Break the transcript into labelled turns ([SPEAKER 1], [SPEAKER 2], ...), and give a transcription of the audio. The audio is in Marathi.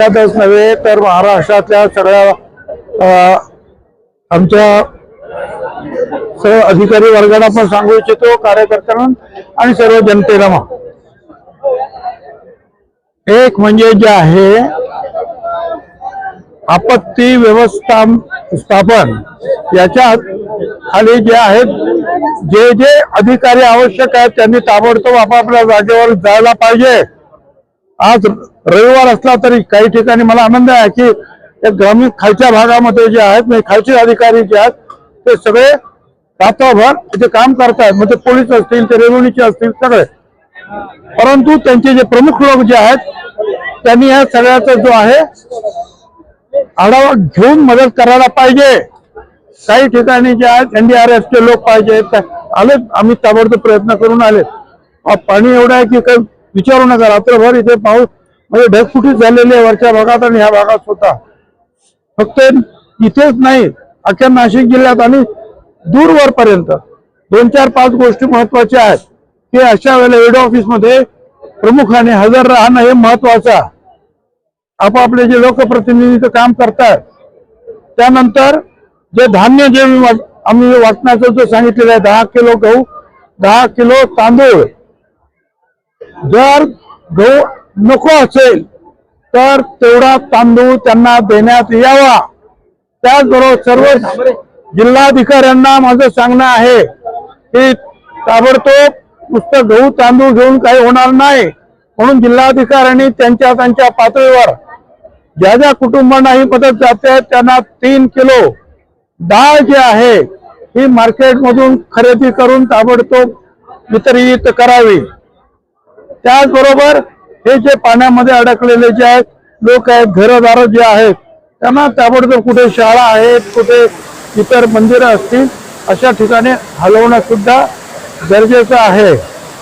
[SPEAKER 1] त्यातच नव्हे तर महाराष्ट्रातल्या सगळ्या आमच्या सर्व अधिकारी वर्गाला पण सांगू इच्छितो कार्यकर्त्यांना आणि सर्व जनतेला मग. एक म्हणजे जे आहे आपत्ती व्यवस्था स्थापन. याच्यात खाली जे आहेत जे जे अधिकारी आवश्यक आहेत त्यांनी ताबडतोब आपापल्या जागेवर जायला पाहिजे. आज रविवार असला तरी काही ठिकाणी मला आनंद आहे की ग्रामीण खालच्या भागामध्ये जे आहेत म्हणजे खालचे अधिकारी जे आहेत ते सगळे रात्रभर इथे काम करतायत. म्हणजे पोलीस असतील ते रेवणीचे असतील सगळे. परंतु त्यांचे जे प्रमुख लोक जे आहेत त्यांनी या सगळ्याचा जो आहे आढावा घेऊन मदत करायला पाहिजे. काही ठिकाणी जे आहेत एनडीआरएफचे लोक पाहिजे आले आम्ही ताबडतोब प्रयत्न करून आले पाणी एवढं आहे की काही विचारू नका रात्रभर इथे पाऊस म्हणजे ढगफुटी झालेली आहे वरच्या भागात आणि ह्या भागात सुद्धा. फक्त इथेच नाही अख्ख्या नाशिक जिल्ह्यात आणि दूरवर पर्यंत दोन चार पाच गोष्टी महत्त्वाच्या आहेत. की अशा वेळेला हेड ऑफिसमध्ये प्रमुखाने हजर राहणं हे महत्वाचं आहे. आपापले जे लोकप्रतिनिधी काम करतात त्यानंतर जे धान्य जे मी आम्ही वाटण्याचं जो सांगितलेलं आहे दहा किलो गहू दहा किलो तांदूळ जर गहू नको असेल तर तेवढा तांदूळ त्यांना देण्यात यावा. त्याचबरोबर सर्व जिल्हाधिकाऱ्यांना माझं सांगणं आहे की ताबडतोब नुसतं गहू तांदूळ घेऊन काही होणार नाही. म्हणून जिल्हाधिकाऱ्यांनी त्यांच्या त्यांच्या पातळीवर ज्या ज्या कुटुंबांना ही मदत जाते त्यांना तीन किलो डाळ जी आहे ही मार्केटमधून खरेदी करून ताबडतोब वितरित करावी. त्याचबरोबर हे जे पाण्यामध्ये अडकलेले जे आहेत लोक आहेत घरदार जे आहेत त्यांना ताबडतोब कुठे शाळा आहेत कुठे इतर मंदिरं असतील अशा ठिकाणी हलवणं सुद्धा गरजेचं आहे.